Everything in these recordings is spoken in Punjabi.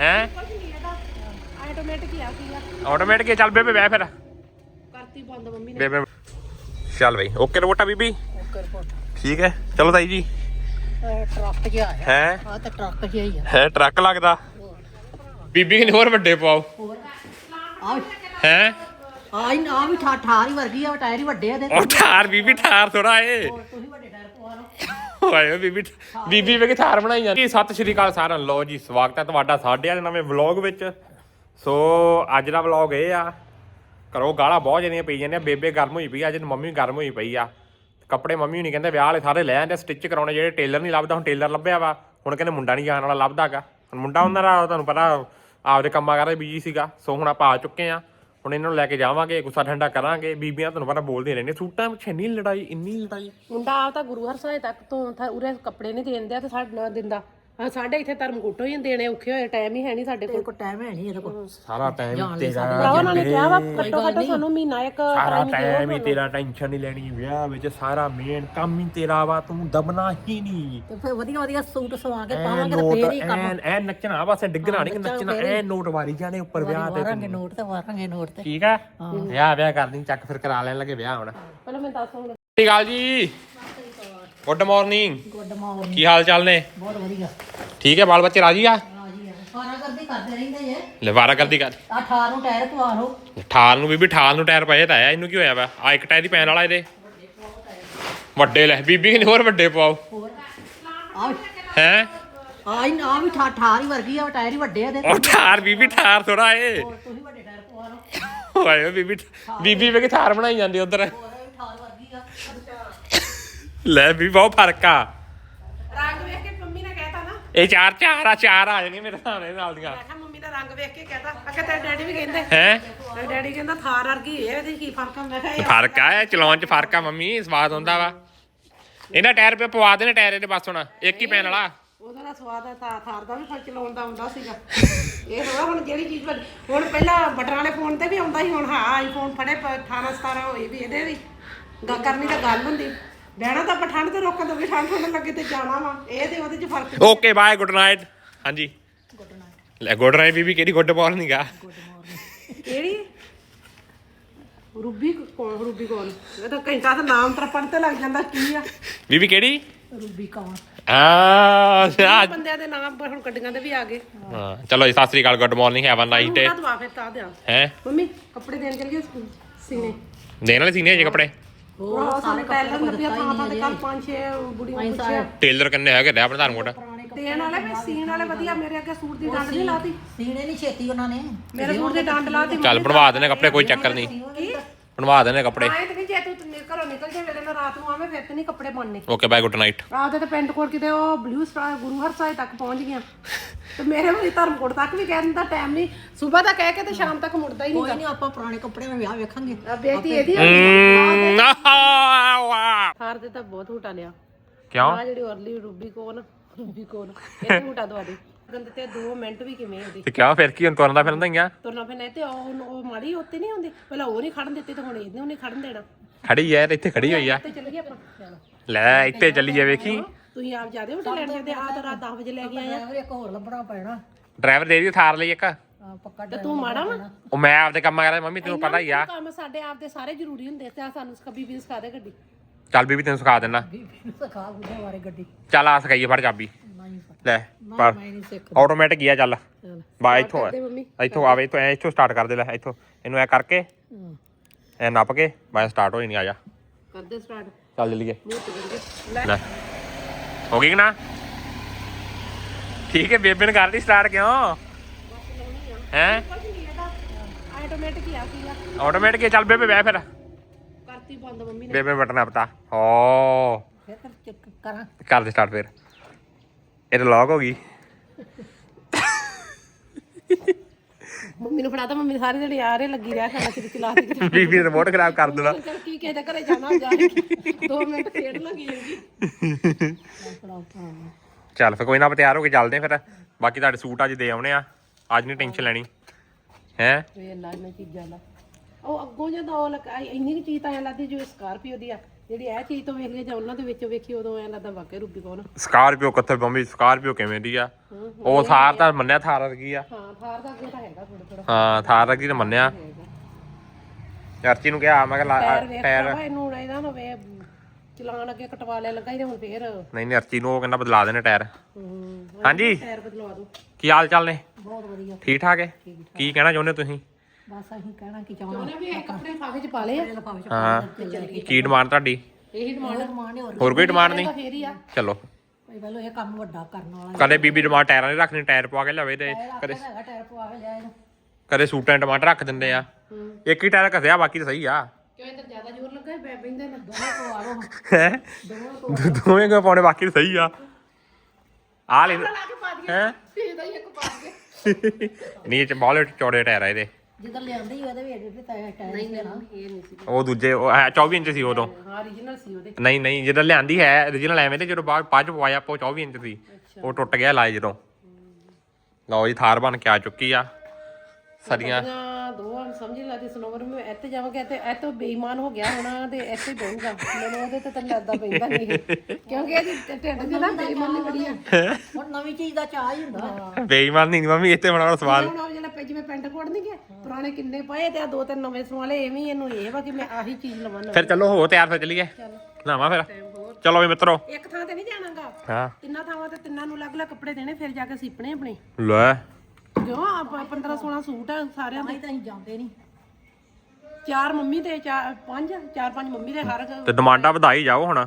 ਹੈ? ਕੁਝ ਨਹੀਂ ਇਹਦਾ ਆਟੋਮੈਟਿਕ ਹੀ ਆ ਕੀ ਆ ਆਟੋਮੈਟਿਕ ਹੀ ਚੱਲ ਬੇਬੇ ਬਹਿ ਫਿਰ। ਕਰਤੀ ਬੰਦ ਮੰਮੀ ਨੇ ਬੇਬੇ। ਚੱਲ ਬਈ ਓਕੇ ਰਿਪੋਰਟਾ ਬੀਬੀ। ਓਕੇ ਰਿਪੋਰਟ ਠੀਕ ਹੈ ਚਲੋ ਤਾਈ ਜੀ। ਟਰੱਕ ਜਿਹਾ ਆਇਆ ਹੈ? ਆ ਤਾਂ ਟਰੱਕ ਜਿਹਾ ਹੀ ਆ ਹੈ ਟਰੱਕ ਲੱਗਦਾ। ਬੀਬੀ ਕਿਨੇ ਹੋਰ ਵੱਡੇ ਪਾਓ। ਹੈ? ਆ ਹੀ ਆ ਵੀ ਠਾ ਠਾਰ ਹੀ ਵਰਗੀ ਆ ਟਾਇਰ ਹੀ ਵੱਡੇ ਆ ਦੇ ਉਹ ਠਾਰ ਬੀਬੀ ਠਾਰ ਥੋੜਾ ਏ ਤੁਸੀਂ ਵੱਡੇ ਟਾਇਰ ਪਵਾ ਲਓ। ਓਏ ਬੀਬੀ ਬੀਬੀ ਵੇ ਕਿ ਥਾਰ ਬਣਾਈ ਜਾਂਦੀ ਸਤਿ ਸ਼੍ਰੀ ਅਕਾਲ ਸਾਰਿਆਂ ਨੂੰ। ਲੋ ਜੀ, ਸਵਾਗਤ ਹੈ ਤੁਹਾਡਾ ਸਾਡੇ ਦੇ ਨਵੇਂ ਵਲੌਗ ਵਿੱਚ। ਸੋ, ਅੱਜ ਦਾ ਵਲੌਗ ਇਹ ਆ, ਘਰੋਂ ਗਾਲਾਂ ਬਹੁਤ ਜਣੀਆਂ ਪਈ ਜਾਂਦੀਆਂ। ਬੇਬੇ ਗਰਮ ਹੋਈ ਪਈ ਆ, ਅੱਜ ਮੰਮੀ ਗਰਮ ਹੋਈ ਪਈ ਆ। ਕੱਪੜੇ ਮੰਮੀ ਨਹੀਂ ਕਹਿੰਦੇ ਵਿਆਹ ਵਾਲੇ ਸਾਰੇ ਲੈ ਆਂਦੇ ਸਟਿਚ ਕਰਾਉਣੇ ਜਿਹੜੇ ਟੇਲਰ ਨਹੀਂ ਲੱਭਦਾ, ਹੁਣ ਟੇਲਰ ਲੱਭਿਆ ਵਾ। ਹੁਣ ਕਹਿੰਦੇ ਮੁੰਡਾ ਨਹੀਂ ਜਾਣ ਵਾਲਾ, ਲੱਭਦਾਗਾ। ਹੁਣ ਮੁੰਡਾ ਉਹਨਾਂ ਦਾ, ਤੁਹਾਨੂੰ ਪਤਾ, ਆਪਦੇ ਕੰਮਾਂ ਕਰਦੇ ਬੀਜੀ ਸੀਗਾ। ਸੋ ਹੁਣ ਆਪਾਂ ਆ ਚੁੱਕੇ ਆ। ਹੁਣ ਇਹਨਾਂ ਨੂੰ ਲੈ ਕੇ ਜਾਵਾਂਗੇ, ਗੁੱਸਾ ਠੰਡਾ ਕਰਾਂਗੇ, ਬੀਬੀਆਂ ਤੁਹਾਨੂੰ ਪਤਾ ਬੋਲਦੀਆਂ ਰਹਿੰਦੀਆਂ, ਸੂਟਾਂ ਪਿੱਛੇ ਇੰਨੀ ਲੜਾਈ ਇੰਨੀ ਲੜਾਈ। ਮੁੰਡਾ ਆ ਤਾਂ ਗੁਰੂ ਹਰ ਹਰਸਾਏ ਤੱਕ ਤੋਂ ਥਾ- ਉਰੇ ਕੱਪੜੇ ਨਹੀਂ ਦੇਂਦੇ ਤੇ ਸਾਡੇ ਨਾਲ ਦਿੰਦਾ। ਆ ਸਾਡੇ ਇੱਥੇ ਧਰਮਕੋਟੋ ਹੀ ਦੇਣੇ ਔਖੇ ਹੋਏ ਟਾਈਮ ਹੀ ਹੈ ਨਹੀਂ ਸਾਡੇ ਕੋਲ ਕੋਈ ਟਾਈਮ ਹੈ ਨਹੀਂ ਇਹਦੇ ਕੋਲ। ਸਾਰਾ ਟਾਈਮ ਤੇਰਾ ਭਰਾਵਾ ਉਹਨਾਂ ਨੇ ਕਿਹਾ ਵਾ ਘੱਟੋ ਘੱਟ ਸਾਨੂੰ ਮਹੀਨਾ ਇੱਕ ਸਾਰਾ ਟਾਈਮ ਹੀ ਤੇਰਾ ਟੈਨਸ਼ਨ ਨਹੀਂ ਲੈਣੀ ਵਿਆਹ ਵਿੱਚ ਸਾਰਾ ਮੇਨ ਕੰਮ ਹੀ ਤੇਰਾ ਵਾ ਤੂੰ ਦਬਣਾ ਹੀ ਨਹੀਂ। ਤੇ ਫਿਰ ਵਧੀਆ ਵਧੀਆ ਸੂਟ ਸਵਾ ਕੇ ਪਾਵਾਂਗੇ ਤੇ ਫੇਰ ਹੀ ਕੰਮ। ਐ ਨੱਚਣਾ ਬਸ ਡਿੱਗਣਾ ਨਹੀਂ ਨੱਚਣਾ ਐ ਨੋਟ ਵਾਰੀ ਜਾਣੇ ਉੱਪਰ ਵਿਆਹ ਤੇ ਵਾਰਾਂਗੇ ਨੋਟ ਤੇ ਵਾਰਾਂਗੇ ਨੋਟ ਤੇ। ਠੀਕ ਆ ਵਿਆਹ ਵਿਆਹ ਕਰਨੀ ਚੱਕ ਫਿਰ ਕਰਾ ਲੈਣ ਲੱਗੇ ਵਿਆਹ ਹੁਣ। ਪਹਿਲਾਂ ਮੈਂ ਦੱਸ ਹੁਣ। ਸਤਿ ਗੱਲ ਜੀ। ਗੁੱਡ ਮਾਰਨਿੰਗ ਗੁੱਡ ਮਾਰਨਿੰਗ ਕੀ ਹਾਲ ਚਾਲ ਨੇ? ਬਹੁਤ ਵਧੀਆ। ਠੀਕ ਹੈ ਬਾਲ ਬੱਚੇ ਰਾਜੀ ਆ? ਰਾਜੀ ਆ। ਸਾਰਾ ਕਰਦੇ ਕਰਦੇ ਰਹਿੰਦੇ ਜੇ। ਲੈ ਵਾਰਾ ਕਰਦੀ ਕਰ। ਆ 18 ਨੂੰ ਟਾਇਰ ਪਵਾ ਲਓ। ਠਾਲ ਨੂੰ ਬੀਬੀ ਠਾਲ ਨੂੰ ਟਾਇਰ ਪਏ ਤਾਂ ਆਇਆ ਇਹਨੂੰ ਕੀ ਹੋਇਆ ਵਾ? ਆ ਇੱਕ ਟਾਇਰ ਦੀ ਪੈਣ ਵਾਲਾ ਇਹਦੇ। ਵੱਡੇ ਲੈ ਬੀਬੀ ਕਿਨੇ ਹੋਰ ਵੱਡੇ ਪਵਾਓ? ਹੈ? ਆ ਹੀ ਆ ਵੀ ਠਾ ਠਾਰ ਹੀ ਵਰਗੀ ਆ ਟਾਇਰ ਹੀ ਵੱਡੇ ਆ ਦੇ ਉਹ ਠਾਰ ਬੀਬੀ ਠਾਰ ਥੋੜਾ ਏ। ਤੁਸੀਂ ਵੱਡੇ ਟਾਇਰ ਪਵਾ ਲਓ। ਓਏ ਓਏ ਬੀਬੀ ਬੀਬੀ ਵੇ ਕਿ ਠਾਰ ਬਣਾਈ ਜਾਂਦੀ ਉਧਰ ਹੋਰ ਵੀ ਠਾਰ ਵਰਗੀ ਆ ਲੈ ਵੀ ਬਹੁਤ ਫ਼ਰਕ ਆ। ਰੰਗ ਵੇਖ ਕੇ ਮੰਮੀ ਨੇ ਕਹਿਤਾ ਨਾ। ਇਹ ਚਾਰ ਚਾਰ ਆ ਚਾਰ ਆ ਜਾਣਗੇ ਮੇਰੇ ਸਾਹਮਣੇ ਨਾਲ ਦੀਆਂ। ਮੈਂ ਕਿਹਾ ਮੰਮੀ ਦਾ ਰੰਗ ਵੇਖ ਕੇ ਕਹਿਤਾ। ਅੱਗੇ ਤੇਰੇ ਡੈਡੀ ਵੀ ਕਹਿੰਦੇ। ਹੈ? ਤੇਰੇ ਡੈਡੀ ਕਹਿੰਦਾ ਥਾਰ ਵਰਗੀ ਇਹ ਇਹਦੇ 'ਚ ਕੀ ਫ਼ਰਕ ਆ? ਮੈਂ ਕਿਹਾ ਇਹ ਫ਼ਰਕ ਆ ਇਹ ਚਲਾਉਣ ਚ ਫ਼ਰਕ ਆ ਮੰਮੀ ਸਵਾਦ ਹੁੰਦਾ ਵਾ। ਇਹਨਾਂ ਟਾਇਰ ਪੇ ਪਵਾ ਦੇਣੇ ਟਾਇਰ ਇਹਦੇ ਬਸ ਹੁਣ ਇੱਕ ਹੀ ਪੈਣ ਵਾਲਾ। ਉਹਦਾ ਦਾ ਸਵਾਦ ਹੈ ਥਾਰ ਥਾਰ ਦਾ ਵੀ ਫ਼ਰਕ ਚਲਾਉਣ ਦਾ ਹੁੰਦਾ ਸੀਗਾ। ਇਹ ਥੋੜਾ ਹੁਣ ਜਿਹੜੀ ਚੀਜ਼ ਬਣ- ਹੁਣ ਪਹਿਲਾਂ ਬਟਨ ਵਾਲੇ ਫੋਨ ਤੇ ਵੀ ਆਉਂਦਾ ਸੀ ਹੁਣ ਹਾਂ ਆਈਫੋਨ ਫੜੇ ਪ- 18 17 ਹੋਈ ਵੀ ਇਹਦੇ ਵੀ। ਗ- ਕਰਨੀ ਤਾਂ ਗੱਲ ਹੁੰਦੀ। ਬਹਿਣਾ ਤਾਂ ਆਪਾਂ ਠੰਡ ਤੇ ਰੋਕਣ ਤੋਂ ਵੀ ਠੰਡ ਠੰਡ ਲੱਗੇ ਤੇ ਜਾਣਾ ਵਾ। ਇਹ ਤੇ ਉਹਦੇ 'ਚ ਫ਼ਰਕ ਓਕੇ ਬਾਏ ਗੁੱਡ ਨਾਈਟ ਹਾਂਜੀ। ਗੁੱਡ ਨਾਈਟ ਲੈ ਗੁੱਡ ਨਾਈਟ ਬੀਬੀ ਕਿਹੜੀ ਗੁੱਡ ਬਾਲ ਨਹੀਂਗਾ ਕਿਹੜੀ? ਰੂਬੀ ਕੌਣ ਰੂਬੀ ਕੌਣ? ਇਹ ਤਾਂ ਘੰਟਾ ਤਾਂ ਨਾਮ ਤਰਪਣ ਤੇ ਲੱਗ ਜਾਂਦਾ ਕੀ ਆ? ਬੀਬੀ ਕਿਹੜੀ? ਰੂਬੀ ਕੌਣ? ਆ ਆ- ਬੰਦਿਆਂ ਦੇ ਨਾਮ ਹੁਣ ਗੱਡੀਆਂ ਦੇ ਵੀ ਆ ਗਏ। ਹਾਂ ਚਲੋ ਜੀ ਸਤਿ ਸ੍ਰੀ ਅਕਾਲ good morning have a night day ਤਾਂ ਦਵਾ ਫਿਰ ਤਾਂ ਦਿਆਂ। ਹੈ? ਮੰਮੀ ਕੱਪੜੇ ਦੇਣ ਚੱਲ ਗਏ ਸਕੂਲ ਸੀਨੇ। ਦੇਣ ਵਾਲੇ ਸੀਨੇ ਜੇ ਕੱਪੜੇ? ਹੋਰ ਸਾਰੇ ਟੈਲਰ ਲੱਭਿਆ ਥਾਂ ਥਾਂ ਤੇ ਕੱਲ ਪੰਜ ਛੇ ਬੁੜੀਆਂ ਪੁੱਛਿਆ। ਟੇਲਰ ਕਿੰਨੇ ਹੈਗੇ ਨੇ ਆਪਣੇ ਧਰਮਕੋਟ ਦੇਣ ਵਾਲੇ ਵੀ ਸੀਨ ਵਾਲੇ ਵਧੀਆ ਮੇਰੇ ਅੱਗੇ ਸੂਟ ਦੀ ਡੰਡ ਨਹੀਂ ਲਾਤੀ। ਸੀਣੇ ਨਹੀਂ ਛੇਤੀ ਉਹਨਾਂ ਨੇ। ਮੇਰੇ ਸੂਟ ਦੀ ਡੰਡ ਲਾਤੀ। ਚੱਲ ਬਣਵਾ ਦੇਣੇ ਕੱਪੜੇ ਕੋਈ ਚੱਕਰ ਨਹੀਂ। ਬਣਵਾ ਦੇਣੇ ਕੱਪੜੇ। ਆਏ ਤੇ ਨਹੀਂ ਜੇ ਤੂੰ ਘਰੋਂ ਨਿਕਲ ਜੇ ਵੇਲੇ ਨਾਲ ਰਾਤ ਨੂੰ ਆਵੇਂ ਫਿਰ ਤੇ ਨਹੀਂ ਕੱਪੜੇ ਪਾਉਣੇ ਓਕੇ ਬਾਏ ਗੁੱਡ ਨਾਈਟ ਰਾਤ ਦੇ ਤੇ ਪਿੰਡ ਕੋਲ ਕਿਤੇ ਉਹ ਬਲੂ ਸਟਾਰ ਗੁਰੂ ਹਰਸਾਏ ਤੱਕ ਪਹੁੰਚ ਗਿਆ ਤੇ ਮੇਰੇ ਵਾਲੀ ਧਰਮਕੋਟ ਤੱਕ ਵੀ ਕਹਿ ਦਿੰਦਾ ਟਾਈਮ ਨਹੀਂ ਸਵੇਰ ਦਾ ਕਹਿ ਕੇ ਤੇ ਸ਼ਾਮ ਤੱਕ ਮੁੜਦਾ ਹੀ ਕੋਈ ਨਹੀਂ ਨਹੀਂ ਆਪਾਂ ਪੁਰਾਣੇ ਕੱਪੜੇ ਨਾਲ ਵਿਆਹ ਵੇਖਾਂਗੇ। ਬੇਟੀ ਇਹਦੀ ਥਾਰ ਦੇ ਤਾਂ ਬਹੁਤ ਹੂਟਾ ਲਿਆ। ਕਿਉਂ? ਆ ਜਿਹੜੀ ਅਰਲੀ ਰੂਬੀ ਕੋਨ ਰੂਬੀ ਕੋਨ ਇਹ ਹੂਟਾ ਦਵਾ ਦੇ। ਗੰਦ ਤੇ 2 ਮਿੰਟ ਵੀ ਕਿਵੇਂ ਹੁੰਦੀ ਤੇ ਕਿਉਂ ਫਿਰ ਕੀ ਹੁਣ ਤੁਰਨ ਦਾ ਫਿਰਦਾ ਹੀ ਆ? ਤੁਰਨਾ ਫਿਰ ਨਹੀਂ ਤੇ ਉਹ ਉਹ ਮਾੜੀ ਉੱਤੇ ਨਹੀਂ ਹੁੰਦੀ ਪਹਿਲਾਂ ਉਹ ਨਹੀਂ ਖੜਨ ਦਿੱਤੀ ਤੇ ਹੁਣ ਇਹਨੇ ਨਹੀਂ ਖੜਨ ਦੇਣਾ। ਖੜੀ ਐ ਤੇ ਇੱਥੇ ਖੜੀ ਹੋਈ ਆ। ਤੇ ਚੱਲ ਆਪਾਂ। ਚਲੋ। ਲੈ ਇੱਥੇ ਚੱਲੀਏ ਵੇਖੀ। ਤੁਸੀਂ ਆਪ ਜਾਦੇ ਹੋਟਲ ਲੈਣ ਜਾਂਦੇ ਆ ਤਾਂ? ਰਾਤ 10 ਵਜੇ ਲੈ ਕੇ ਆਏ ਆ ਡਰਾਈਵਰ ਇੱਕ ਹੋਰ ਲੱਭਣਾ ਪੈਣਾ। ਡਰਾਈਵਰ ਦੇ ਦੀ ਥਾਰ ਲਈ ਇੱਕ। ਪੱਕਾ ਤੇ ਤੂੰ ਮਾੜਾ ਵਾ? ਉਹ ਮੈਂ ਆਪਦੇ ਕੰਮ ਕਰਦਾ ਮੰਮੀ ਤੈਨੂੰ ਪਤਾ ਹੀ ਆ। ਕੰਮ ਸਾਡੇ ਆਪ ਦੇ ਸਾਰੇ ਜ਼ਰੂਰੀ ਹੁੰਦੇ ਤੇ ਸਾਨੂੰ ਕਬੀ ਵੀ ਸਿਖਾ ਦੇ ਗੱਡੀ। ਚੱਲ ਬੀਬੀ ਤੈਨੂੰ ਸਿਖਾ ਦੇਣਾ ਬੀਬੀ ਨੂੰ ਸਿਖਾ ਬਾਰੇ ਗੱਡੀ। ਚੱਲ ਆ ਸਿਖਾਈਏ ਫੜ ਚਾਬੀ। ਨਹੀਂ ਪਤਾ ਲੈ ਪਰ ਮੈਂ ਨਹੀਂ ਸਿੱਖ ਆਟੋਮੈਟਿਕ ਹੀ ਆ ਚੱਲ। ਚੱਲ। ਬਾ ਇੱਥੋਂ ਆ। ਮੰਮੀ ਇੱਥੋਂ ਆਵੇ ਇੱਥੋਂ ਐ ਇੱਥੋਂ ਸਟਾਰਟ ਕਰ ਦੇ ਲੈ ਇੱਥੋਂ। ਇਹਨੂੰ ਐ ਕਰਕੇ ਹੂੰ। ਐ ਨੱਪ ਕੇ ਮੈਂ ਸਟਾਰਟ ਹੋਈ ਨਹੀਂ ਆ ਜਾ। ਕਰਦੇ ਸਟਾਰਟ ਚੱਲ ਮੂੰਹ ਤੇ ਲੈ। ਲੈ। ਹੋ ਗਈ ਕਿ ਨਾ? ਠੀਕ ਹੈ ਬੇਬੇ ਨੇ ਕਰ ਲਈ ਸਟਾਰਟ ਕਿਉਂ? ਹੈ? ਆਟੋਮੈਟਿਕ ਹੀ ਆ ਆਟੋਮੈਟਿਕ ਹੀ ਚੱਲ ਬੇਬੇ ਬਹਿ ਫਿਰ। ਕਰਤੀ ਬੰਦ ਮੰਮੀ ਨੇ ਬੇਬੇ ਬਟਨ ਆਪਤਾ। ਫਿਰ ਕਰ ਚੈੱਕ ਕਰਾਂ। ਕਰ ਦੇ ਸਟਾਰਟ ਫਿਰ। ਇਹ ਲੌਕ ਹੋ ਗਈ। ਮੰਮੀ ਨੂੰ ਫੜਾਤਾ ਮੰਮੀ ਸਾਰੇ ਜਿਹੜੇ ਆ ਰਹੇ ਲੱਗੀ ਰਿਹਾ ਖਾਣਾ ਚਿਰ ਚਲਾ ਕੇ ਬੀਬੀ ਨੇ ਰਿਮੋਟ ਖਰਾਬ ਕਰ ਦੇਣਾ। ਚੱਲ ਕੀ ਕਿਸੇ ਦੇ ਘਰੇ ਜਾਣਾ ਜਾ ਕੇ। 2 ਮਿੰਟ ਖੇਡ ਲੱਗੀ ਜਾਂਦੀ ਚੱਲ ਫਿਰ ਕੋਈ ਨਾ ਆਪਾਂ ਤਿਆਰ ਹੋ ਕੇ ਚੱਲਦੇ ਹਾਂ ਫਿਰ। ਬਾਕੀ ਤੁਹਾਡੇ ਸੂਟ ਅੱਜ ਦੇ ਆਉਣੇ ਆ। ਅੱਜ ਨਹੀਂ ਟੈਨਸ਼ਨ ਲੈਣੀ। ਹੈ? ਵੇ ਅੱਲਾ ਇਹਨਾਂ ਚੀਜ਼ਾਂ ਦਾ। ਉਹ ਅੱਗੋਂ ਜਦੋਂ ਉਹ ਇੰਨੀ ਕੁ ਚੀਜ਼ ਤਾਂ ਐ ਲੱਗਦੀ ਜਿਵੇਂ ਸਕਾਰਪੀਓ ਦੀ ਆ। ਜਿਹੜੀ ਇਹ ਚੀਜ਼ ਤੋਂ ਵੇਖ ਜਾਂ ਉਹਨਾਂ ਦੇ ਵਿੱਚੋਂ ਵੇਖੀ ਉਦੋਂ ਐਂ ਲੱਗਦਾ ਵਾਕਿਆ ਰੂਬੀ ਕੌਣ ਸਕਾਰਪੀਓ ਕਿੱਥੇ ਬੰਬੀ ਸਕਾਰਪੀਓ ਕਿਵੇਂ ਦੀ ਆ? ਉਹ ਥਾਰ ਤਾਂ ਮੰਨਿਆ ਥਾਰ ਵਰਗੀ ਆ। ਹਾਂ ਥਾਰ ਦਾ ਅੱਗੇ ਤਾਂ ਹੈਗਾ ਥੋੜਾ ਥੋੜਾ ਹਾਂ ਥਾਰ ਵਰਗੀ ਤਾਂ ਮੰਨਿਆ। ਚਰਚੀ ਨੂੰ ਕਿਹਾ ਮੈਂ ਕਿਹਾ ਲਾ- ਟਾਇਰ ਭਰਾਵਾ ਇਹਨੂੰ ਹੁਣ ਇਹਦਾ ਹੋਵੇ ਚਲਾਣ ਅੱਗੇ ਕਟਵਾ ਲਿਆ ਲੱਗਾ ਇਹਦੇ ਹੁਣ ਫੇਰ। ਨਹੀਂ ਨਹੀਂ ਅਰਚੀ ਨੂੰ ਉਹ ਕਹਿੰਦਾ ਬਦਲਾ ਦੇਣੇ ਟਾਇਰ। ਹੂੰ ਹਾਂਜੀ। ਟਾਇਰ ਬਦਲਵਾ ਦੋ ਕੀ ਹਾਲ ਚਾਲ ਨੇ? ਬਹੁਤ ਵਧੀਆ। ਠੀਕ ਠਾਕ ਹੈ? ਕੀ ਕਹਿਣਾ ਚਾਹੁੰਦੇ ਤੁਸੀਂ? ਬਸ ਅਸੀਂ ਕਹਿਣਾ ਕੀ ਚਾਹੁੰਦੇ ਉਹਨੇ ਵੀ ਇਹ ਕੱਪੜੇ ਲਿਫਾਫੇ ਚ ਪਾ ਲਏ ਆ। ਲਿਫਾਫੇ ਚ ਹਾਂ। ਕੀ ਡਿਮਾਂਡ ਤੁਹਾਡੀ? ਇਹੀ ਡਿਮਾਂਡ ਮਾਣੇ ਹੋਰ ਹੋਰ ਕੋਈ ਡਿਮਾਂਡ ਨਹੀਂ? ਤਾਂ ਫੇਰ ਹੀ ਆ। ਚਲੋ। ਕੋਈ ਪਹਿਲਾਂ ਇਹ ਕੰਮ ਵੱਡਾ ਕਰਨ ਵਾਲਾ ਕਦੇ ਬੀਬੀ ਡਿਮਾਂਡ ਟਾਇਰਾਂ ਦੀ ਰੱਖਣੀ ਟਾਇਰ ਪਵਾ ਕੇ ਲਵੇ ਤੇ ਕਦੇ ਹੈਗਾ ਟਾਇਰ ਪਵਾ ਕੇ ਲਿਆ ਇਹਨੂੰ ਕਦੇ ਸੂਟਾਂ 'ਚ ਟਮਾਟਰ ਰੱਖ ਦਿੰਦੇ ਆ। ਇੱਕ ਹੀ ਟਾਇਰ ਘਸਿਆ ਬਾਕੀ ਤਾਂ ਸਹੀ ਆ। ਕਿਉਂ ਇਹ ਤਾਂ ਜ਼ਿਆਦਾ ਜ਼ੋਰ ਲੱਗਾ ਬੈ ਬੈਂਦੇ ਨਾ ਦੋਵੇਂ ਪਵਾ ਲਓ ਹੈ? ਦੋਵੇਂ ਕੋ ਪਾਉਣੇ ਬਾਕੀ ਤਾਂ ਸਹੀ ਆ। ਆ ਲੈ ਲਾ ਕੇ ਪਾ ਦਈਏ ਹੈ? ਫੇਰ ਦਾ ਹੀ ਇੱਕ ਪਾ ਕੇ ਨਹੀਂ ਇਹ ਚ ਬਹੁਤ ਚੌੜੇ ਟਾਇਰ ਆ ਇਹਦੇ। ਜਿੱਦਾਂ ਲਿਆਂਦੇ ਹੀ ਉਹਦੇ ਵੀ ਇਹਦੇ ਟਾਇਰ ਟਾਇਰ ਨਹੀਂ ਨਹੀਂ ਇਹ ਨਹੀਂ ਸੀ। ਉਹ ਦੂਜੇ ਉਹ ਹੈ 24 ਇੰਚ ਸੀ ਉਦੋਂ। ਹਾਂ origignal ਸੀ ਉਹਦੇ। ਨਹੀਂ ਨਹੀਂ ਜਦੋਂ ਲਿਆਂਦੀ ਹੈ origignal ਐਵੇਂ ਤੇ ਜਦੋਂ ਬਾਅਦ ਬਾਅਦ ਚ ਪਵਾਇਆ ਆਪਾਂ ਉਹ 24 ਇੰਚ ਸੀ। ਉਹ ਟੁੱਟ ਗਿਆ ਲਾਏ ਜਦੋਂ। ਲਓ ਜੀ ਥਾਰ ਬਣ ਕੇ ਆ ਚੁੱਕੀ ਆ। ਸਰੀਆਂ ਦੋ ਹਮ ਸਮਝ ਨਹੀਂ ਲੱਗਦੀ ਸਨੋਵਰ ਮੈਂ ਇੱਥੇ ਜਾਵਾਂਗੇ ਤੇ ਇਹ ਤੋਂ ਬੇਈਮਾਨ ਹੋ ਗਿਆ ਹੋਣਾ ਤੇ ਇੱਥੇ ਬਹੂਗਾ। ਮੈਨੂੰ ਉਹਦੇ ਤੇ ਤਾਂ ਲੱਗਦਾ ਪੈਂਦਾ ਨਹੀਂ ਕਿਉਂਕਿ ਇਹਦੀ ਢਿੱਡ 'ਚ ਨਾ ਬੇਈਮਾਨੀ ਬੜੀ ਆ। ਹੁਣ ਨਵੀਂ ਚੀਜ਼ ਦਾ ਚਾਹ ਹੀ ਹੁੰਦਾ। ਬੇਈਮਾਨ ਨਹੀਂ ਮੰਮੀ ਇੱਥੇ ਬਣਾਉਣਾ ਸਵਾਲ ਹੁਣ ਉਹ ਜਿਹੜਾ ਪੈ- ਜਿਵੇਂ ਪੈਂਟ ਕੋਟ ਨਹੀਂ ਗਏ ਪੁਰਾਣੇ ਕਿੰਨੇ ਪਏ ਤੇ ਆ ਦੋ ਤਿੰਨ ਨਵੇਂ ਸਵਾਲੇ ਐਵੇਂ ਹੀ ਇਹਨੂੰ ਇਹ ਵਾ ਕਿ ਮੈਂ ਆਹੀ ਚੀਜ਼ ਲਵਾਂ ਨਵੀਂ। ਫਿਰ ਚਲੋ ਹੋ ਤਿਆਰ ਫਿਰ ਚੱਲੀਏ। ਲਾਵਾਂ ਫਿਰ। ਚਲੋ ਵੀ ਮਿੱਤਰੋ। ਇੱਕ ਥਾਂ ਤੇ ਨਹੀਂ ਜਾਣਾਗਾ? ਹਾਂ। ਤਿੰਨਾਂ ਥਾਵਾਂ ਤੇ ਤਿੰਨਾਂ ਨੂੰ ਅਲੱਗ-ਅਲੱਗ ਕੱਪੜੇ ਦੇਣੇ ਫਿਰ ਜਾ ਕੇ ਸੀਪਣੇ ਆਪਣੇ। ਲੈ। ਕਿਉਂ? ਆਪਾਂ 15 16 ਸੂਟ ਆ ਸਾਰਿਆਂ ਦੇ। ਤਾਂ ਜਾਂਦੇ ਨਹੀਂ ਚਾਰ ਮੰਮੀ ਦੇ ਚਾਰ ਪੰਜ? ਚਾਰ ਪੰਜ ਮੰਮੀ ਦੇ ਹਰ ਤੇ ਡਿਮਾਂਡਾਂ ਵਧਾਈ ਜਾਓ ਹੁਣ।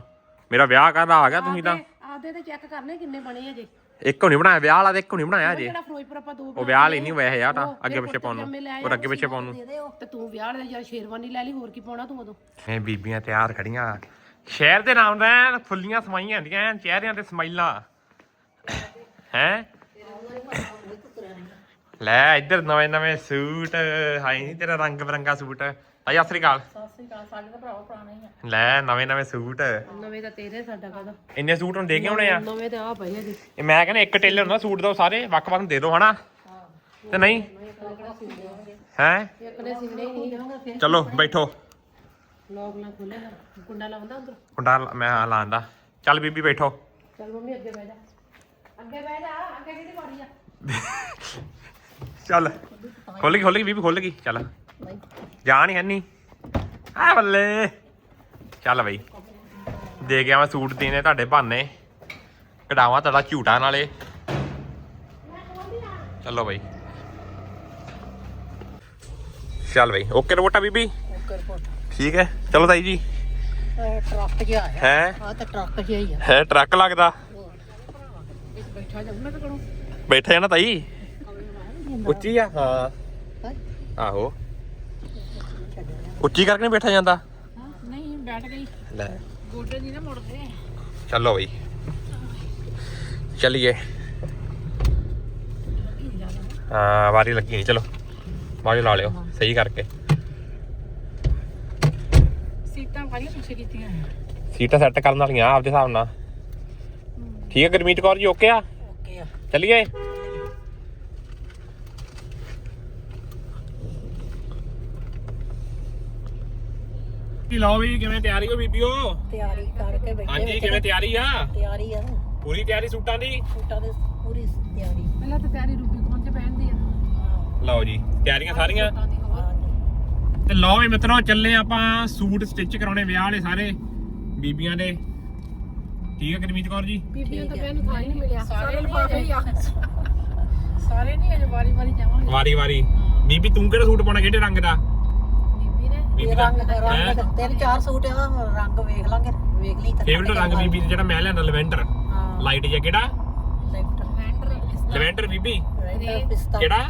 ਮੇਰਾ ਵਿਆਹ ਕਰਦਾ ਆ ਗਿਆ ਤੁਸੀਂ ਤਾਂ। ਆਪਦੇ ਤੇ ਚੈੱਕ ਕਰਨੇ ਕਿੰਨੇ ਬਣੇ ਅਜੇ। ਇੱਕ ਹੁਣੀ ਬਣਾਇਆ ਵਿਆਹ ਵਾਲਾ ਤੇ ਇੱਕ ਹੁਣੀ ਬਣਾਇਆ ਜੇ ਜਿਹੜਾ ਫਿਰੋਜ਼ਪੁਰ ਆਪਾਂ ਦੋ ਉਹ ਵਿਆਹ ਲਈ ਨਹੀਂ ਹੋਇਆ ਯਾਰ ਤਾਂ ਅੱਗੇ ਪਿੱਛੇ ਪਾਉਣ ਨੂੰ। ਉਹ ਅੱਗੇ ਪਿੱਛੇ ਪਾਉਣ ਨੂੰ। ਤੇ ਤੂੰ ਵਿਆਹ ਵਾਲੇ ਯਾਰ ਸ਼ੇਰਵਾਨੀ ਲੈ ਲਈ ਹੋਰ ਕੀ ਪਾਉਣਾ ਤੂੰ ਉਦੋਂ? ਇਹ ਬੀਬੀਆਂ ਤਿਆਰ ਖੜੀਆਂ। ਸ਼ਹਿਰ ਦੇ ਨਾਮ ਦਾ ਫੁੱਲੀਆਂ ਸਮਾਈਆਂ ਹੁੰਦੀਆਂ ਐਨ ਚਿਹਰਿਆਂ ਤੇ ਸਮਾਈਲਾਂ। ਹੈ? ਲੈ ਇੱਧਰ ਨਵੇਂ ਨਵੇਂ ਸੂਟ ਹਾਈ ਨਹੀਂ ਤੇਰਾ ਰੰਗ ਬਰੰਗਾ ਸੂਟ। ਸਤਿ ਸ੍ਰੀ ਅਕਾਲ। ਸਤਿ ਸ੍ਰੀ ਅਕਾਲ ਸਾਡੇ ਤਾਂ ਭਰਾਵਾ ਪੁਰਾਣੇ ਹੀ ਆ। ਲੈ ਨਵੇਂ ਨਵੇਂ ਸੂਟ। ਨਵੇਂ ਤਾਂ ਤੇਰੇ ਸਾਡਾ ਕਦਾ ਇੰਨੇ ਸੂਟ ਹੁਣ ਦੇ ਕੇ ਆਉਣੇ ਆ? ਨਵੇਂ ਤਾਂ ਆ ਪਏ ਇਹ ਮੈਂ ਕਹਿੰਦਾ ਇੱਕ ਟੇਲਰ ਹੁੰਦਾ ਸੂਟ ਦੋ ਸਾਰੇ ਵੱਖ ਵੱਖ ਦੇ ਦੋ ਹਨਾ? ਤੇ ਨਹੀਂ? ਹੈ? ਇੱਕ ਨੇ ਸਿੰਗੜੇ ਨਹੀਂ ਚਲੋ ਬੈਠੋ। ਲੋਕ ਨਾ ਖੋਲੇਗਾ ਕੁੰਡਾ ਲਾਉਂਦਾ ਉਧਰ? ਕੁੰਡਾ ਮੈਂ ਲਾਂਦਾ ਚੱਲ ਬੀਬੀ ਬੈਠੋ। ਚੱਲ ਮੰਮੀ ਅੱਗੇ ਬਹਿ ਜਾ। ਅੱਗੇ ਬਹਿ ਜਾ ਅੱਗੇ ਕਿਹਦੀ ਵਾਰੀ ਆ? ਚੱਲ। ਖੁੱਲ ਗਈ ਖੁੱਲ ਗਈ ਬੀਬੀ ਖੁੱਲ ਗਈ। ਚੱਲ। ਜਾਣ ਹੀ ਹੈ ਨਹੀਂ ਆ ਬੱਲੇ। ਚੱਲ ਬਈ। ਦੇ ਗਿਆ ਮੈਂ ਸੂਟ ਦੇਣੇ ਤੁਹਾਡੇ ਬਹਾਨੇ। ਕਢਾਵਾਂ ਤੁਹਾਡਾ ਝੂਟਾ ਨਾਲੇ। ਚਲੋ ਬਈ। ਚੱਲ ਬਈ। ਓਕੇ ਰਿਪੋਰਟਾ ਬੀਬੀ। ਠੀਕ ਹੈ। ਚਲੋ ਤਾਈ ਜੀ। ਟਰੱਕ ਜਿਹਾ ਹੈ? ਆ ਤਾਂ ਟਰੱਕ ਜਿਹਾ ਹੀ ਆ। ਹੈ ਟਰੱਕ ਲੱਗਦਾ। ਬੈਠਾ ਮੈਂ ਤਾਂ ਕਰੂੰ। ਬੈਠਾ ਨਾ ਤਾਈ ਉੱਚੀ ਆ? ਹੈਂ? ਆਹੋ। ਉੱਚੀ ਕਰਕੇ ਨਹੀਂ ਬੈਠਾ ਜਾਂਦਾ? ਨਹੀਂ ਬੈਠ ਗਈ। ਲੈ। ਗੋਡੇ ਨਹੀਂ ਨਾ ਮੁੜਦੇ। ਚਲੋ ਬਈ। ਚਲਿਏ। ਹਾਂ ਵਾਰੀ ਲੱਗੀ ਨਹੀਂ ਚਲੋ। ਵਾਰੀ ਲਾ ਲਿਓ ਸਹੀ ਕਰਕੇ। ਸੀਟਾਂ ਵਾਲੀਆਂ ਪਿੱਛੇ ਕੀਤੀਆਂ ਸੀਟਾਂ ਸੈੱਟ ਕਰਨ ਵਾਲੀਆਂ ਆਪਦੇ ਹਿਸਾਬ ਨਾਲ। ਠੀਕ ਹੈ ਗਰਮੀਤ ਕੌਰ ਜੀ ਓਕੇ ਆ? ਓਕੇ ਆ। ਚਲਿਏ। ਕੀ ਲਾਓ ਵੀ ਕਿਵੇਂ ਤਿਆਰੀ ਹੋ ਬੀਬੀਓ? ਤਿਆਰੀ ਕਰਕੇ ਬੈਠੇ ਹਾਂਜੀ ਕਿਵੇਂ ਤਿਆਰੀ ਆ? ਤਿਆਰੀ ਆ। ਪੂਰੀ ਤਿਆਰੀ ਸੂਟਾਂ ਦੀ? ਸੂਟਾਂ ਦੇ ਪੂਰੀ ਤਿਆਰੀ। ਪਹਿਲਾਂ ਤਾਂ ਤਿਆਰੀ ਰੂਬੀ ਕੋਨ ਚ ਪਹਿਨਦੀ ਆ। ਲਓ ਜੀ ਤਿਆਰੀਆਂ ਸਾਰੀਆਂ? ਤਾਂ ਲਓ ਵੀ ਮਿੱਤਰੋ ਚੱਲੇ ਆਪਾਂ ਸੂਟ ਸਟਿਚ ਕਰਾਉਣੇ ਵਿਆਹ ਵਾਲੇ ਸਾਰੇ ਬੀਬੀਆਂ ਦੇ। ਠੀਕ ਹੈ ਗਰਮੀਤ ਕੌਰ ਜੀ? ਬੀਬੀਆਂ ਤਾਂ ਪਹਿਨ ਥਾਂ ਹੀ ਨਹੀਂ ਮਿਲਿਆ। ਸਾਰੇ ਲਿਫਾਫੇ ਹੀ ਆ। ਸਾਰੇ ਨਹੀਂ ਅਜੇ ਵਾਰੀ ਵਾਰੀ ਜਾਵਾਂਗੇ। ਵਾਰੀ ਵਾਰੀ ਬੀਬੀ ਤੂੰ ਕਿਹੜਾ ਸੂਟ ਪਾਉਣਾ ਕਿਹੜੇ ਰੰਗ ਦਾ? ਬੀਬੀ ਦਾ ਰੰਗ ਰੰਗ ਤਿੰਨ ਚਾਰ ਸੂਟ ਆ ਰੰਗ ਵੇਖ ਲਾਂਗੇ ਵੇਖ ਲਈ ਤਾਂ ਫੇਵਰਟ ਰੰਗ ਬੀਬੀ ਦਾ ਜਿਹੜਾ ਮੈਂ ਲਿਆਂਦਾ ਲਵੈਂਡਰ। ਹਾਂ। ਲਾਈਟ ਜਿਹਾ ਕਿਹੜਾ? ਲੈਫਟ ਲਵੈਂਡਰ ਬੀਬੀ। ਰੈਂਡਰ ਪਿਸਤਾ। ਕਿਹੜਾ?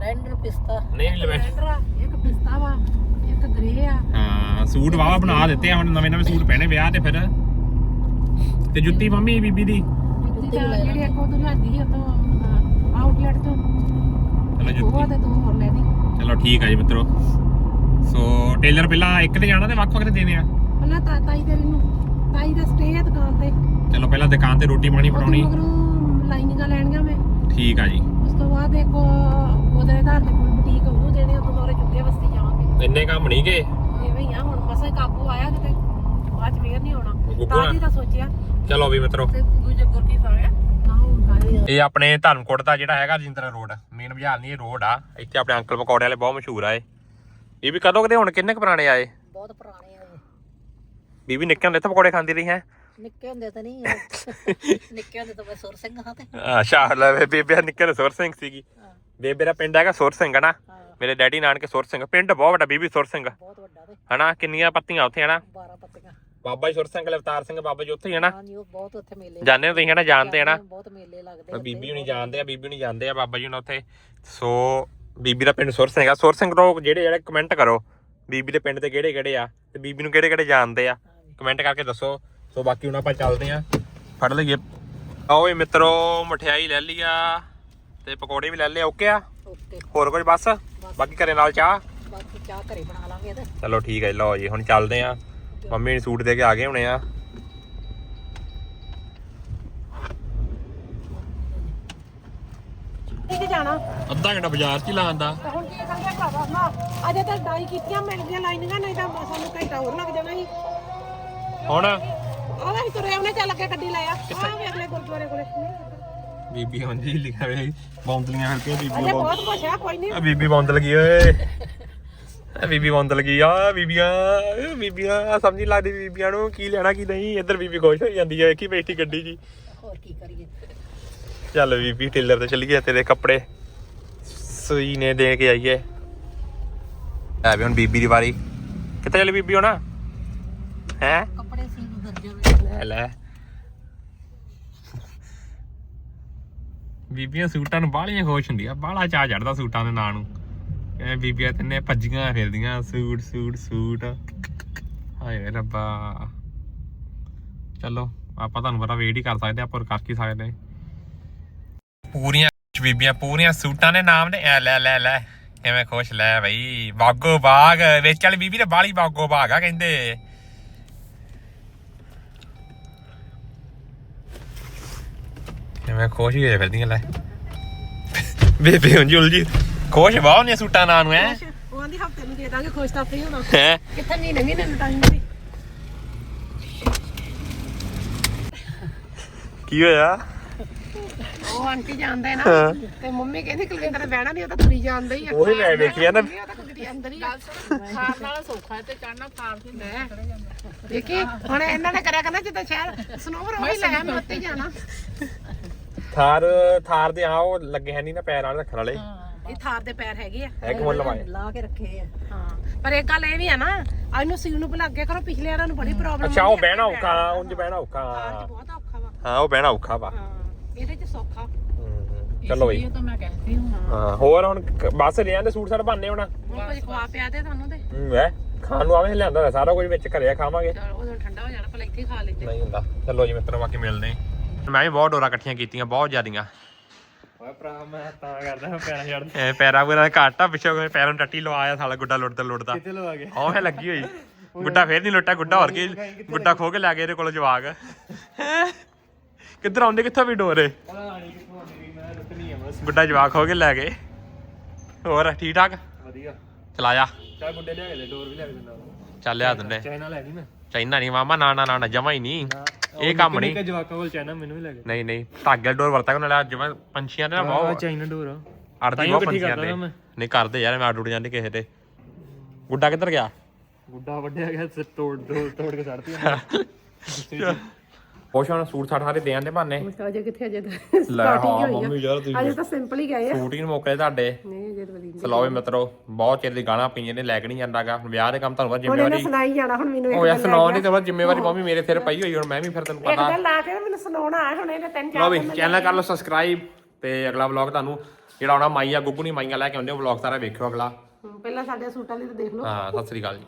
ਰੈਂਡਰ ਪਿਸਤਾ। ਨਹੀਂ ਲਵੈਂਡਰ। ਆ ਇੱਕ ਪਿਸਤਾ ਵਾ ਇੱਕ ਗ੍ਰੇ ਆ। ਹਾਂ ਸੂਟ ਵਾਵਾ ਬਣਾ ਦਿੱਤੇ ਆ ਹੁਣ ਨਵੇਂ ਨਵੇਂ ਸੂਟ ਪਹਿਨੇ ਵਿਆਹ ਤੇ ਫਿਰ। ਤੇ ਜੁੱਤੀ ਮੰਮੀ ਬੀਬੀ ਦੀ? ਜੁੱਤੀ ਤਾਂ ਜਿਹੜੀ ਇੱਕ ਉਹ ਤੋਂ ਲਿਆਂਦੀ ਉਤੋਂ ਆਊਟਲੈਟ ਤੋਂ। ਚਲੋ ਉਹ ਜੁੱਤੀ ਤੇ ਦੋ ਹੋਰ ਲੈ ਦੀ ਚਲੋ ਠੀਕ ਆ ਜੀ ਮਿੱਤਰੋ। ਸੋ ਟੇਲਰ ਪਹਿਲਾਂ ਇੱਕ ਤੇ ਜਾਣਾ ਤੇ ਵੱਖ ਵੱਖ ਤੇ ਦੇਣੇ ਆ। ਪਹਿਲਾਂ ਤਾਂ ਤਾਈ ਦੇ ਮੈਨੂੰ ਤਾਈ ਦਾ ਸਟੇ ਹੈ ਦੁਕਾਨ ਤੇ। ਚਲੋ ਪਹਿਲਾਂ ਦੁਕਾਨ ਤੇ ਰੋਟੀ ਪਾਣੀ ਬਣਾਉਣੀ। ਮਗਰੋਂ ਲਾਈਨਿੰਗਾਂ ਲੈਣੀਆਂ ਮੈਂ। ਠੀਕ ਆ ਜੀ। ਉਸ ਤੋਂ ਬਾਅਦ ਇੱਕ ਉਹਦੇ ਆਧਾਰ ਦੇ ਕੋਲ ਬੁਟੀਕ ਉਹਨੂੰ ਦੇਣੇ ਉਦੋਂ ਮਗਰੇ ਚੁੱਕੇ ਵਸਤੀ ਜਾਵਾਂਗੇ ਇੰਨੇ ਕੰਮ ਨਹੀਂ ਗਏ? ਐਵੇਂ ਹੀ ਆ ਹੁਣ ਮਸਾ ਕਾਬੂ ਆਇਆ ਕਿਤੇ ਬਾਅਦ ਚ ਫੇਰ ਨਹੀਂ ਆਉਣਾ। ਤਾਂ? ਹੀ ਤਾਂ ਸੋਚਿਆ। ਚਲੋ ਵੀ ਮਿੱਤਰੋ। ਤੇ ਦੂਜੇ ਗੁਰ ਕੀ ਖਾ ਗਿਆ? ਨਾ ਉਹ ਖਾਏ ਇਹ ਆਪਣੇ ਧਰਮਕੋਟ ਦਾ ਜਿਹੜਾ ਹੈਗਾ ਜਿੰਦਰਾ ਰੋਡ ਮੇਨ ਬਾਜ਼ਾਰ ਨਹੀਂ ਇਹ ਰੋਡ ਆ। ਇੱਥੇ ਆਪਣੇ ਅੰਕਲ ਪਕੌੜੇ ਵਾਲੇ ਬਹੁਤ ਮਸ਼ਹੂਰ ਆ ਇਹ। ਇਹ ਵੀ ਕਦੋਂ ਕਦੇ ਹੁਣ? ਕਿੰਨੇ ਕੁ ਪੁਰਾਣੇ ਆਏ? ਬਹੁਤ ਪੁਰਾਣੇ ਆ ਇਹ। ਬੀਬੀ ਨਿੱਕੇ ਹੁੰਦੇ ਇੱਥੇ ਪਕੌੜੇ ਖਾਂਦੀ ਰਹੀ ਹੈ? ਨਿੱਕੇ ਹੁੰਦੇ ਤਾਂ ਨਹੀਂ ਨਿੱਕੇ ਹੁੰਦੇ ਤਾਂ ਮੈਂ ਸੁਰ ਸਿੰਘ ਹਾਂ ਤੇ। ਅੱਛਾ ਲੈ ਵੇ ਬੇਬੇ ਨਿੱਕੇ ਦਾ ਸੁਰ ਸਿੰਘ ਸੀਗੀ। ਹਾਂ, ਬੇਬੇ ਦਾ ਪਿੰਡ ਹੈਗਾ ਸੁਰ ਸਿੰਘ ਹਨਾ? ਹਾਂ। ਮੇਰੇ ਡੈਡੀ ਨਾਨਕੇ ਸੁਰ ਸਿੰਘ ਪਿੰਡ ਬਹੁਤ ਵੱਡਾ ਬੀਬੀ ਸੁਰ ਸਿੰਘ। ਬਹੁਤ ਵੱਡਾ ਤੇ। ਹਨਾ ਕਿੰਨੀਆਂ ਪੱਤੀਆਂ ਉੱਥੇ ਹਨਾ? 12 ਪੱਤੀਆਂ। ਬਾਬਾ ਜੀ ਸੁਰ ਸਿੰਘ ਅਵਤਾਰ ਸਿੰਘ ਬਾਬਾ ਜੀ ਉੱਥੇ ਹੀ ਹਨਾ? ਹਾਂਜੀ ਉਹ ਬਹੁਤ ਉੱਥੇ ਮੇਲੇ ਜਾਣਦੇ ਹੋ ਤੁਸੀਂ ਹਨਾ? ਜਾਣਦੇ ਹਨਾ? ਬਹੁਤ ਮੇਲੇ ਲੱਗਦੇ ਤਾਂ ਬੀਬੀ ਹੁਣੀ ਜਾਣਦੇ ਆ ਬੀਬੀ ਹੁਣੀ ਜਾਣਦੇ ਆ ਬਾਬਾ ਜੀ ਹੁਣਾਂ ਉੱਥੇ। ਸੋ ਬੀਬੀ ਦਾ ਪਿੰਡ ਸੁਰ ਸਿੰਘ ਆ। ਸੁਰ ਸਿੰਘ ਤੋਂ ਜਿਹੜੇ ਜਿਹੜੇ ਕਮੈਂਟ ਕਰੋ ਬੀਬੀ ਦੇ ਪਿੰਡ ਤੇ ਕਿਹੜੇ ਕਿਹੜੇ ਆ ਤੇ ਬੀਬੀ ਨੂੰ ਕਿਹੜੇ ਕਿਹੜੇ ਜਾਣਦੇ ਆ ਕਮੈਂਟ ਕਰਕੇ ਦੱਸੋ। ਸੋ ਬਾਕੀ ਹੁਣ ਆਪਾਂ ਚੱਲਦੇ ਆ। ਫੜ ਲਈਏ। ਆਓ ਇਹ ਮਿੱਤਰੋ ਮਠਿਆਈ ਲੈ ਲਈ ਆ ਤੇ ਪਕੌੜੇ ਵੀ ਲੈ ਲਏ ਓਕੇ ਆ? ਓਕੇ ਹੋਰ ਕੁਝ ਬਸ? ਬਾਕੀ ਘਰੇ ਨਾਲ ਚਾਹ? ਬਾਕੀ ਚਾਹ ਘਰੇ ਬਣਾ ਲਾਂਗੇ ਤੇ ਚਲੋ ਠੀਕ ਹੈ ਲਓ ਜੀ ਹੁਣ ਚੱਲਦੇ ਆ। ਮੰਮੀ ਨੇ ਸੂਟ ਦੇ ਕੇ ਆ ਗਏ ਹੋਣੇ ਆ ਕਿ ਜਾਣਾ ਅੱਧਾ ਘੰਟਾ ਬਾਜ਼ਾਰ 'ਚ ਹੀ ਤਾਂ ਹੁਣ ਕੀ ਕਰਾਂਗੇ ਭਰਾਵਾ? ਨਾ ਅਜੇ ਤਾਂ ਡਾਈ ਕੀਤੀਆਂ ਮਿਲ ਗਈਆਂ ਲਾਈਨੀਆਂ ਨਹੀਂ ਤਾਂ ਸਾਨੂੰ ਘੰਟਾ ਹੋਰ ਲੱਗ ਜਾਣਾ ਸੀ। ਹੁਣ? ਆਹ ਵੀ ਤੁਰੇ ਉਹਨੇ ਚੱਲ ਕੇ ਗੱਡੀ ਲਾਇਆ ਆਹ ਵੀ ਅਗਲੇ ਗੁਰਦੁਆਰੇ ਕੋਲੇ। ਬੀਬੀ ਹੁੰਦੀ ਲਿਖਿਆ ਹੋਇਆ ਬੌਂਦਲੀਆਂ ਫਿਰ ਕੇ ਅਜੇ ਬਹੁਤ ਕੁਛ ਆ ਕੋਈ ਨਹੀਂ ਆ ਬੀਬੀ ਬੰਦ ਲੱਗੀ ਓਏ। ਆ ਬੀਬੀ ਬੰਦ ਲੱਗੀ ਆ ਬੀਬੀਆਂ ਇਹ ਬੀਬੀਆਂ ਸਮਝ ਨਹੀਂ ਲੱਗਦੀ ਬੀਬੀਆਂ ਨੂੰ ਕੀ ਲੈਣਾ ਕੀ ਨਹੀਂ। ਇੱਧਰ ਬੀਬੀ ਖੁਸ਼ ਹੋਈ ਜਾਂਦੀ ਹੈ ਬੈਠੀ ਗੱਡੀ ਜੀ। ਹੋਰ ਕੀ ਕਰੀਏ? ਚੱਲ ਬੀਬੀ ਟੇਲਰ ਤੇ ਚੱਲੀਏ ਤੇਰੇ ਕੱਪੜੇ। ਸੂਈ ਨੇ ਦੇ ਕੇ ਆਈਏ। ਆ ਵੀ ਹੁਣ ਬੀਬੀ ਦੀ ਵਾਰੀ। ਕਿੱਥੇ ਚੱਲੀ ਬੀਬੀ ਹੋਣਾ? ਹੈ? ਕੱਪੜੇ ਸੀ ਨੂੰ ਦਰਜੇ ਲੈ ਲੈ। ਬੀਬੀਆਂ ਸੂਟਾਂ ਨੂੰ ਬਾਹਲੀਆਂ ਖੁਸ਼ ਹੁੰਦੀਆਂ ਬਾਹਲਾ ਚਾਹ ਚੜਦਾ ਸੂਟਾਂ ਦੇ ਨਾਂ ਨੂੰ। ਐ ਬੀਬੀਆਂ ਤਿੰਨੇ ਭੱਜੀਆਂ ਫਿਰਦੀਆਂ ਸੂਟ ਸੂਟ ਸੂਟ। ਹਾਏ ਰੱਬਾ। ਚਲੋ ਆਪਾਂ ਤੁਹਾਨੂੰ ਪਤਾ ਵੇਟ ਹੀ ਕਰ ਸਕਦੇ ਆਪਾਂ ਹੋਰ ਕਰ ਕੀ ਸਕਦੇ ਪੂਰੀਆਂ ਬੀਬੀਆਂ ਪੂਰੀਆਂ ਸੂਟਾਂ ਦੇ ਨਾਮ ਨੇ। ਐ ਲੈ ਲੈ ਲੈ। ਕਿਵੇਂ ਖੁਸ਼ ਲੈ ਬਈ। ਬਾਗੋ ਬਾਗ ਵਿੱਚ ਵਾਲੀ ਬੀਬੀ ਤੇ ਬਾਲੀ ਬਾਗੋ ਬਾਗ ਆ ਕਹਿੰਦੇ। ਕਿਵੇਂ ਖੁਸ਼ ਹੀ ਹੋਏ ਫਿਰਦੀਆਂ ਲੈ। ਬੇਬੇ ਹੁਣ ਉਲਝੀ। ਖੁਸ਼ ਬਾਹ ਨੇ ਸੂਟਾਂ ਨਾਲ ਨੂੰ ਐ ਉਹ ਆਂਦੀ ਹਫ਼ਤੇ ਨੂੰ ਦੇ ਦਾਂਗੇ ਖੁਸ਼ ਤਾਂ ਫ੍ਰੀ ਹੋਣਾ। ਹੈ। ਕਿੱਥੇ ਮਹੀਨੇ ਮਹੀਨੇ ਨੂੰ ਟਾਈਮ ਦੀ। ਕੀ ਹੋਇਆ? ਉਹ ਆਂਟੀ ਜਾਣਦੇ ਨਾ ਹਾਂ। ਤੇ ਮੰਮੀ ਕਹਿੰਦੀ ਕੁਲਵਿੰਦਰ ਨੇ ਬਹਿਣਾ ਨਹੀਂ ਉਹ ਤਾਂ ਤੁਰੀ ਜਾਂਦੇ ਹੀ ਆ। ਉਹੀ ਮੈਂ ਵੇਖਿਆ ਨਾ। ਉਹ ਤਾਂ ਕੁੜੀ ਅੰਦਰ ਹੀ ਆ। ਖਾਣ ਨਾਲ ਸੌਖਾ ਤੇ ਚੜਨਾ ਫਾਰ ਕੇ ਲੈ ਦੇਖੀ ਹੁਣ ਇਹਨਾਂ ਨੇ ਕਰਿਆ ਕਰਨਾ ਜਿੱਦਾਂ ਸ਼ਹਿਰ ਸਨੋਵਰ ਉਹ ਹੀ ਲੈ ਮੈਂ ਉੱਤੇ ਹੀ ਜਾਣਾ। ਥਾਰ ਥਾਰ ਦੇ ਆ ਉਹ ਲੱਗੇ ਹੈ ਨਹੀਂ ਨਾ ਪੈਰ ਵਾਲੇ ਰੱਖਣ ਵਾਲੇ। ਇਹ ਥਾਰ ਦੇ ਪੈਰ ਹੈਗੇ ਆ। ਹੈ ਕਿ ਮੁੱਲ ਲਵਾਏ। ਲਾ ਕੇ ਰੱਖੇ ਆ। ਹਾਂ ਪਰ ਇੱਕ ਗੱਲ ਇਹ ਵੀ ਆ ਨਾ ਅੱਜ ਨੂੰ ਸੀਨ ਨੂੰ ਭੁਲਾ ਅੱਗੇ ਕਰੋ ਪਿਛਲੇ ਵਾਰਾਂ ਨੂੰ ਬੜੀ ਪ੍ਰੋਬਲਮ ਅੱਛਾ ਉਹ ਬਹਿਣਾ ਔਖਾ ਉਂਝ ਬਹਿਣਾ ਔਖਾ। ਬਹੁਤ ਔਖਾ ਵਾ। ਹਾਂ ਉਹ ਬਹਿਣਾ ਔਖਾ ਵਾ। ਹਾਂ। ਇਹਦੇ ਚ ਸੌਖਾ। ਚਲੋ ਬਈ। ਇਹ ਤਾਂ ਮੈਂ ਕਹਿੰਦੀ ਹਾਂ। ਹਾਂ ਹੋਰ ਹੁਣ ਕ- ਬਸ ਰਿਆਂ ਦੇ ਸੂਟ ਸਾਟ ਬਣਨੇ ਹੋਣਾ? ਹੁਣ ਕੁਝ ਖਵਾ ਪਿਆ ਤੇ ਤੁਹਾਨੂੰ ਤੇ। ਹੂੰ ਹੈ? ਖਾਣ ਨੂੰ ਆਵੇਂ ਲਿਆਂਦਾ ਹੋਇਆ ਸਾਰਾ ਕੁਝ ਵਿੱਚ ਘਰੇ ਖਾਵਾਂਗੇ। ਚਲ ਉਦੋਂ ਠੰਡਾ ਹੋ ਜਾਣਾ ਭਲਾ ਇੱਥੇ ਹੀ ਖਾ ਲੈਂਦੇ ਨਹੀਂ ਹੁੰਦਾ। ਚਲੋ ਜੀ ਮਿੱਤਰੋ ਬਾਕੀ ਮਿਲਦੇ ਆਂ। ਮੈਂ ਵੀ ਬਹੁਤ ਡੋਰਾ ਇਕੱਠੀਆਂ ਕੀਤੀਆਂ ਬਹੁਤ ਜ਼ਿਆਦੀਆਂ। ਓਏ ਭਰਾ ਮੈਂ ਤਾਂ ਕਰਦਾ ਮੈਂ ਪੈਣਾ ਛੱਡ ਐ ਪੈਰਾਂ ਪੂਰਾ ਘੱਟ ਆ ਪਿੱਛੋਂ ਕੋਈ ਪੈਰਾਂ ਨੂੰ ਟੱਟੀ ਲਵਾਇਆ ਸਾਲਾ ਗੁੱਡਾ ਲੁੱਟਦਾ ਲੁੱਟਦਾ। ਕਿੱਥੇ ਲਵਾ ਗਿਆ ਉਹ ਫੇ ਲੱਗੀ ਹੋਈ। ਗੁੱਡਾ ਫੇਰ ਨਹੀਂ ਲੁੱਟਿਆ ਗੁੱਡਾ ਹੋਰ ਕੀ ਗੁੱਡਾ ਖੋ ਕੇ ਲੈ ਗਏ ਇਹਦੇ ਕੋਲ ਜਵਾਗ ਕਿੱਧਰ ਆਉਂਦੇ ਕਿੱਥੋਂ ਵੀ ਡੋਰੇ ਪਤਾ ਨਹੀਂ ਕਿੱਥੋਂ ਆਉਂਦੀ ਮੈਂ ਰੁਕਣੀ ਆ ਬਸ। ਗੁੱਡਾ ਜਵਾਗ ਖੋ ਕੇ ਲੈ ਗਏ। ਹੋਰ ਠੀਕ ਠਾਕ ਵਧੀਆ। ਚਲਾ ਜਾ। ਚਾਹ ਗੁੱਡੇ ਲਿਆ ਕੇ ਦੇ ਡੋਰ ਵੀ ਲਿਆ ਕੇ ਦਿੰਦਾ ਚੱਲ ਲਿਆ ਦਿੰਦੇ। ਚਾਈਨਾ ਲੈ ਗਈ ਮੈਂ। ਚਾਈਨਾ ਨਹੀਂ ਮਾਮਾ ਨਾ ਨਾ ਨਾ ਨਾ ਜਮਾ ਹੀ ਨਹੀਂ ਇਹ ਕੰਮ ਨਹੀਂ ਜਵਾਕਾਂ ਕੋਲ ਚਾਈਨਾ ਮੈਨੂੰ ਵੀ ਲੈ ਕੇ ਨਹੀਂ ਨਹੀਂ ਧਾਗੇ ਡੋਰ ਵਰਤਾ ਕੋ ਨਾਲੇ ਜਿਵੇਂ ਪੰਛੀਆਂ ਦੇ ਨਾ ਬਹੁਤ ਚਾਈਨਾ ਡੋਰ ਆ। ਅੜਦੀ ਬਹੁਤ ਪੰਛੀਆਂ ਦੇ। ਨਹੀਂ ਕਰਦੇ ਯਾਰ ਮੈਂ ਅੱਡ ਉੱਡ ਜਾਂਦੀ ਕਿਸੇ ਤੇ ਗੁੱਡਾ ਕਿੱਧਰ ਗਿਆ? ਗੁੱਡਾ ਵੱਡਿਆ ਗਿਆ ਸਿਰ ਤੋੜ ਤੋੜ ਤੋੜ ਕੇ ਸੜਤੀ ਕੁਛ ਹੁਣ ਸੂਟ ਸਾਟ ਸਾਰੇ ਦੇ ਆਂਦੇ ਭਾਨੇ ਅਜੇ ਕਿੱਥੇ ਅਜੇ ਲੈ ਹਾਂ ਮੰਮੀ ਯਾਰ ਤੁਸੀਂ ਅਜੇ ਤਾਂ ਸਿੰਪਲ ਹੀ ਗਏ ਆ। ਸੂਟ ਹੀ ਨੀ ਮੁੱਕਦੇ ਤੁਹਾਡੇ। ਨਹੀਂ ਅਜੇ ਤਾਂ ਵਧੀਆ। ਸਲਾਵੇ ਮਿੱਤਰੋ ਬਹੁਤ ਚਿਰ ਦੀ ਗਾਣਾ ਪਈਆਂ ਨੇ ਲੈ ਕੇ ਨਹੀਂ ਜਾਂਦਾਗਾ ਹੁਣ ਵਿਆਹ ਦੇ ਕੰਮ ਤੁਹਾਨੂੰ ਪਤਾ ਹੁਣ ਇਹਨੇ ਜ਼ਿੰਮੇਵਾਰੀ ਸੁਣਾਈ ਜਾਣਾ ਹੁਣ ਮੈਨੂੰ ਉਹ ਯਾਰ ਸੁਣਾਉਣ ਨਹੀਂ ਤੁਹਾਨੂੰ ਜ਼ਿੰਮੇਵਾਰੀ ਮੰਮੀ ਮੇਰੇ ਸਿਰ ਪਈ ਹੋਈ ਹੁਣ ਮੈਂ ਵੀ ਫਿਰ ਤੈਨੂੰ ਇੱਕ ਪਤਾ ਦਿਨ ਲਾ ਕੇ ਨਾ ਮੈਨੂੰ ਸੁਣਾਉਣਾ ਆ ਹੁਣ ਇਹਨੇ ਤਿੰਨ ਲਓ ਚਾਰ ਵੀ ਚੈਨਲ ਕਰ ਲਓ ਸਬਸਕ੍ਰਾਈਬ ਤੇ ਅਗਲਾ ਵਲੌਗ ਤੁਹਾਨੂੰ। ਜਿਹੜਾ ਆਉਣਾ ਮਾਈਆ ਗੁੱਗੂ ਨਹੀਂ ਮਾਈਆ ਲੈ ਕੇ ਆਉਂਦੇ ਉਹ ਵਲੌਗ ਸਾਰਾ ਵੇਖਿਓ ਅਗਲਾ। ਪਹਿਲਾਂ ਸਾਡੇ ਸੂਟਾਂ ਲਈ ਤਾਂ ਦੇਖ ਲਓ। ਹਾਂ ਸਤਿ ਸ੍ਰੀ ਅਕਾਲ ਜੀ।